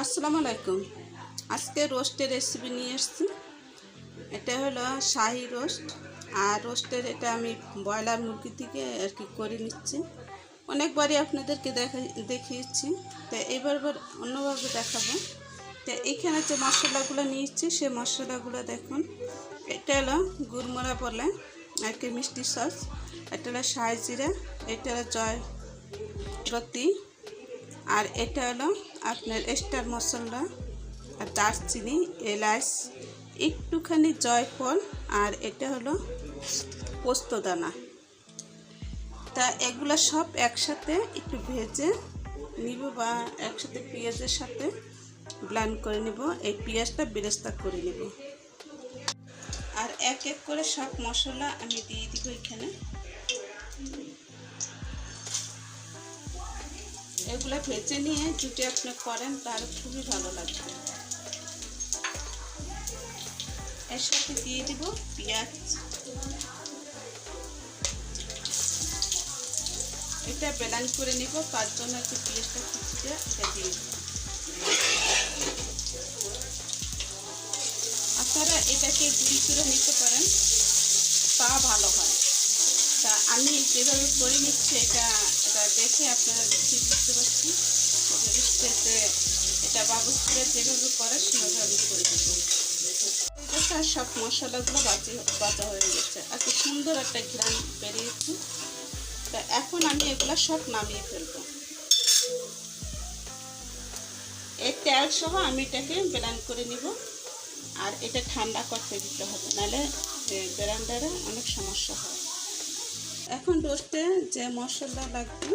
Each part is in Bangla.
আসসালামু আলাইকুম। আজকে রোস্টের রেসিপি নিয়ে এসেছি। এটা হলো শাহি রোস্ট। আর রোস্টের এটা আমি ব্রয়লার মুরগি থেকে আর কি করে নিচ্ছি। অনেকবারই আপনাদেরকে দেখা, দেখিয়েছি। তো এবার অন্যভাবে দেখাবো। তো এইখানে যে মশলাগুলো নিয়েছি, সে মশলাগুলো দেখুন। এটা হলো গুড়মরা বলে, আর কি মিষ্টি সস। এটা হলো শাহি জিরা। এটা হলো জয় রতি আর এটা হলো আপনার স্টার মশলা আর দারচিনি, এলাচ, একটুখানি জয়ফল আর এটা হলো পোস্তদানা। তা এগুলো সব একসাথে একটু ভেজে নিব বা একসাথে পেঁয়াজের সাথে ব্লান্ড করে নেব। এই পেঁয়াজটা বেরেস্তা করে নেব। আর এক এক করে সব মশলা আমি দিয়ে দিব এখানে। এগুলো ভেজে নিয়ে যদি আপনি করেন তাহলে খুবই ভালো লাগবে। এর সাথে দিয়ে দিব পেঁয়াজ। এটা বেলান করে নিব, তার জন্য একটু পেঁয়াজটা কুচিতে এটা দিয়ে আপনারা এটাকে গুঁড়ি করে নিতে পারেন, তা ভালো হয়। তা আমি যেভাবে করে নিচ্ছি এটা দেখে আপনারা বেশি বুঝতে পারছি স্টেজে এটা বাবুসপুরে যেভাবে করে, সেভাবে করে দেবো। এটা সব মশলাগুলো বাজি বাজা হয়ে গেছে। এত সুন্দর একটা ঘ্রাণ বেরিয়েছে। তা এখন আমি এগুলো সব নামিয়ে ফেলব। এই তেল সহ আমি এটাকে ব্লেন্ড করে নিব। আর এটা ঠান্ডা করতে দিতে হবে। নাহলে ব্লেন্ডারে অনেক সমস্যা হয়। এখন রোস্টে যে মশলা লাগবে,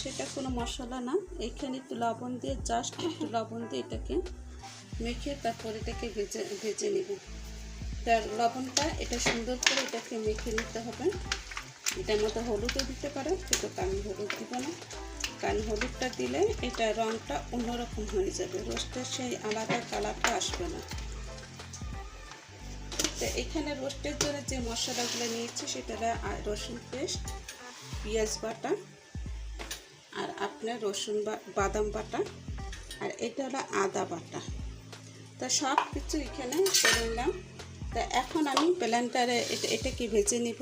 সেটা কোনো মশলা না। এখানে একটু লবণ দিয়ে জাস্ট একটু লবণ দিয়ে এটাকে মেখে তারপর এটাকে ভেজে ভেজে নেব। তার লবণটা, এটা সুন্দর করে এটাকে মেখে নিতে হবে। এটার মতো হলুদও দিতে পারে, কিন্তু আমি হলুদ দিব না। কারণ হলুদটা দিলে এটা রঙটা অন্যরকম হয়ে যাবে। রোস্টের সেই আলাদা কালারটা আসবে না। তো এখানে রোস্টের জন্য যে মশলাগুলো নিয়েছি সেটা রসুন পেস্ট, পেঁয়াজ বাটা আর আপনার রসুন বাদাম বাটা আর এটা হলো আদা বাটা। তা সব কিছু এখানে করে নিলাম। তা এখন আমি প্ল্যান্টারে এটা এটা কি ভেজে নিব।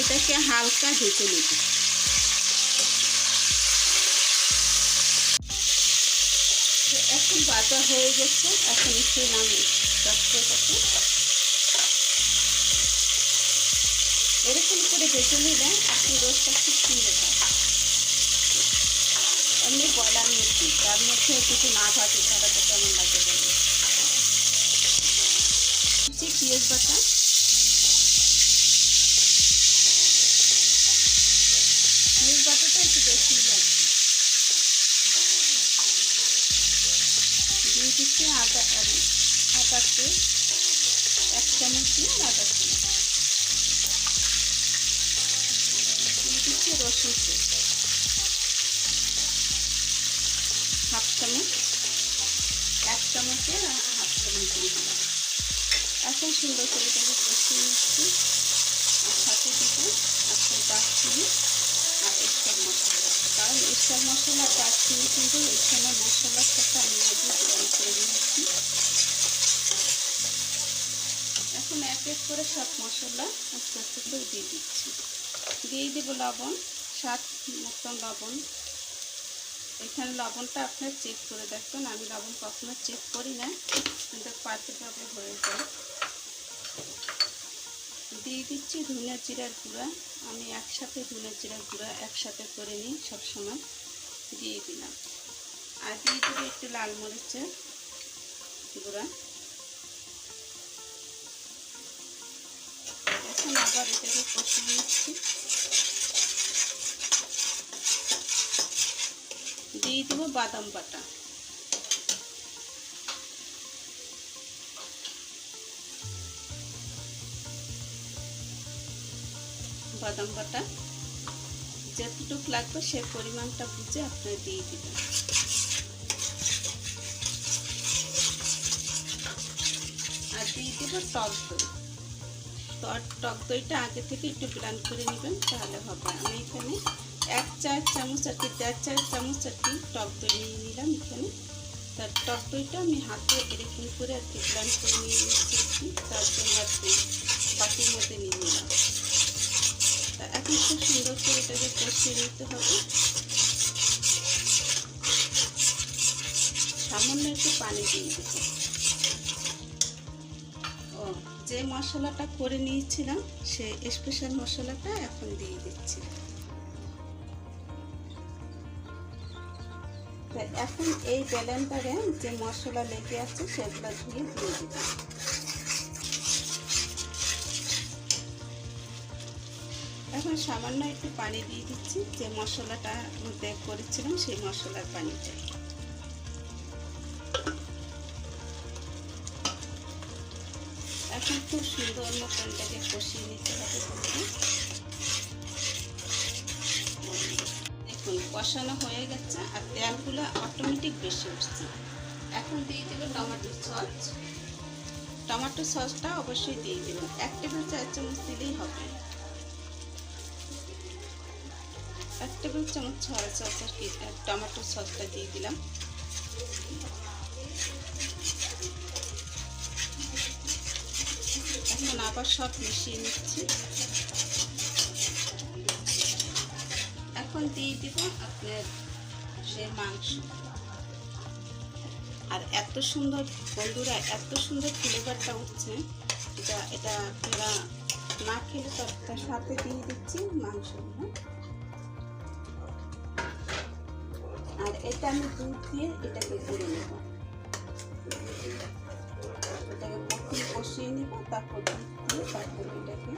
এটাকে হালকা ভেজে নিব। বাটা হয়ে গেছে, এখন একটু নামে এরকম করে বেছে নিলে আপনি রোজটা খুব সুন্দর হয়। এমনি বলার মিষ্টি, তার মধ্যে কিছু না থাকে তারা তো কেমন লাগে বলবে পেঁয়াজ বাটা। দিচ্ছি আদা আদা পেস্ট, এক চামচ দিয়ে চামচ দিয়ে দিচ্ছি রসুন পেস্ট। হাফ চামচ, এক চামচে হাফ চামচ দিয়ে এখন সুন্দর করে এটাকে কষিয়ে নিচ্ছি। আর সাথে দিব আপনার দারচিনি আর এক্সট্রা মশলা। কারণ এক্সট্রা মশলা দারচিনি কিন্তু এখানে মশলার সাথে আমি আগে গরম করে নিচ্ছি এখন এক করে সব মশলা আস্তে আস্তে করে দিয়ে দিচ্ছি। দিয়ে দেবো লবণ সাত মতন লবণ। এখানে লবণটা আপনার চেক করে দেখবেন। আমি লবণ কখনো চেক করি না, কিন্তু পারফেক্টভাবে হয়ে যায়। দিয়ে দিচ্ছি ধুনে জিরার গুঁড়া। আমি একসাথে ধুনে জিরার গুঁড়া একসাথে করে নিই সবসময়। দিয়ে দিলাম। আর দিয়ে দেবো একটু লাল মরিচের গুঁড়া। আবার এটাকে কষিয়ে নিচ্ছি দিয়ে দেবো বাদাম বাটা। বাদাম বাটা যতটুক লাগবে সে পরিমাণটা বুঝে আপনার দিয়ে দেবেন। আর দিয়ে দেবো টক দই। তো আর টক দইটা আগে থেকে একটু ব্লান করে নেবেন, তাহলে হবে। আমি এখানে এক চার চামচ কি দেড় চার চামচ কি টক দই নিয়ে নিলাম এখানে। তার টক দইটা আমি হাতে এরকম করে আর কি ব্লান করে নিয়ে নিচ্ছি তার জন্য আর কি বাটির মধ্যে নিয়ে নিলাম। তা এখন খুব সুন্দর করে এটাকে কষিয়ে নিতে হবে। সামান্য একটু পানি দিয়ে ও যে মশলাটা করে নিয়েছিলাম সেই স্পেশাল মশলাটা এখন দিয়ে দিচ্ছি। এখন এই ব্যালেন্ডারে যে মশলা লেগে আছে, সেগুলো ধুয়ে দিয়ে দিব এখন সামান্য একটু পানি দিয়ে দিচ্ছি, যে মশলাটা মধ্যে করেছিলাম, সেই মশলার পানিটা। এখন খুব সুন্দর মতন এটাকে কষিয়ে নিতে হবে দেখুন, কষানো হয়ে গেছে আর তেলগুলো অটোমেটিক বেশি উঠছে এখন দিয়ে দেবো টমেটো সস। টমেটো সসটা অবশ্যই দিয়ে দেবেন এক টেবিল চার চামচ দিলেই হবে। এক টেবিল চামচ ছয় সস আর কি টমেটো সসটা দিয়ে দিলাম। এখন আবার সব মিশিয়ে নিচ্ছি। এখন দিয়ে দিব আপনার সে মাংস। আর এত সুন্দর বন্ধুরা, এত সুন্দর ফ্লেভারটা উঠছে এটা এটা আপনারা না খেলে তার সাথে দিয়ে দিচ্ছি মাংস। আর এটা আমি দুধ দিয়ে এটাকে করে নেব। এটাকে প্রথমে কষিয়ে নিব, তারপর দুধ দিয়ে তারপর এটাকে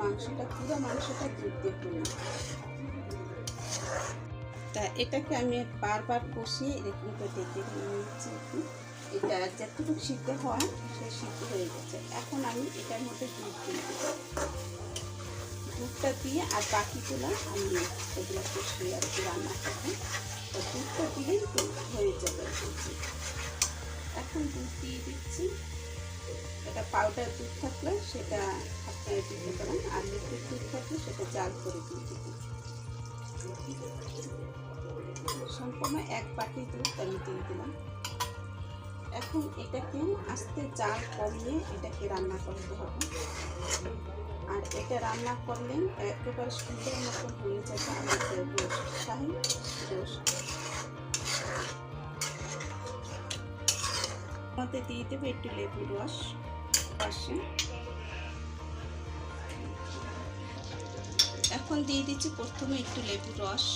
মাংসটা পুরো মাংসটা দুধ দিয়ে তা এটাকে আমি বারবার কষিয়ে এরকম করে দেখে নিচ্ছি এটা যতটুকু সিদ্ধ হয়, সে সিদ্ধ হয়ে গেছে। এখন আমি এটার মধ্যে দুধ দিয়ে দুধটা দিয়ে আর বাকিগুলো আমি এগুলো কষিয়ে আর কি রান্না করব। তো দুধটা দিলেই হয়ে যাবে। এখন দুধ দিয়ে দিচ্ছি। এটা পাউডার দুধ থাকলে সেটা আপনারা দিতে পারেন। আর লিকুইড দুধ থাকলে সেটা জাল করে দিয়ে দেবেন। সম্পূর্ণ এক বাটি দুধ আমি দিয়ে দিলাম। এখন এটাকে আস্তে জাল কমিয়ে এটাকে রান্না করতে হবে। আর এটা রান্না করলে একেবারে সুন্দর মতন হয়ে যাবে। আমাদের রোস্ট শাহি রোস্ট মধ্যে দিয়ে দেবো, একটু লেবুর রস পাশে এখন দিয়ে দিচ্ছি প্রথমে একটু লেবু রস।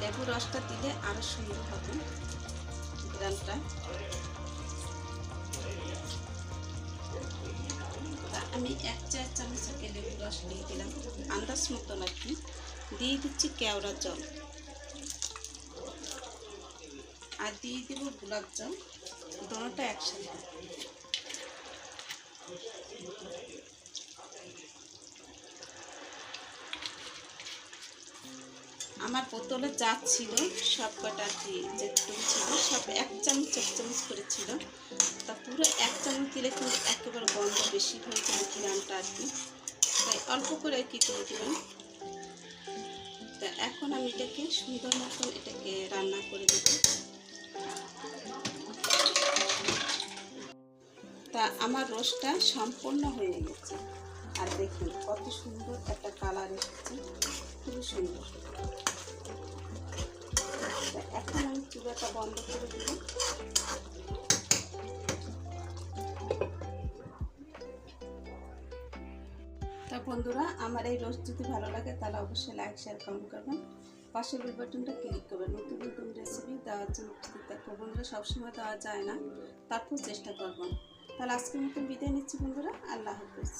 লেবু রসটা দিলে আরও সুন্দর হবে গ্রামটা আমি এক চার চামচ লেবু রস দিয়ে দিলাম। আন্দাজ মতন আর কি। দিয়ে দিচ্ছি কেওড়া জল। আর দিয়ে দেবো গোলাপ জল। দোনোটা একসাথে। আমার বোতলে যা ছিল, সব কটা যেটুকু ছিল, সব এক চামচ এক চামচ করে ছিল। তা পুরো এক চামচ দিলে কিন্তু একেবারে গন্ধ বেশি হয়ে যাবে কিরামটা আর কি। তাই অল্প করে কি দিয়ে দেবেন তা এখন আমি এটাকে সুন্দর মতন এটাকে রান্না করে দেব। তা আমার রোস্টটা সম্পূর্ণ হয়ে গেছে। আর দেখুন, কত সুন্দর একটা কালার এসেছে। খুবই সুন্দর। এখন আমি চুলাটা বন্ধ করে দেব। তা বন্ধুরা, আমার এই রোস্ট যদি ভালো লাগে, তাহলে অবশ্যই লাইক শেয়ার কমেন্ট করবেন। পাশে বেল বাটনটা ক্লিক করবেন। নতুন নতুন রেসিপি দেওয়ার জন্য বন্ধুরা, সবসময় দেওয়া যায় না। তারপর চেষ্টা করব। তাহলে আজকের মতন বিদায় নিচ্ছি বন্ধুরা আল্লাহ হাফিজ।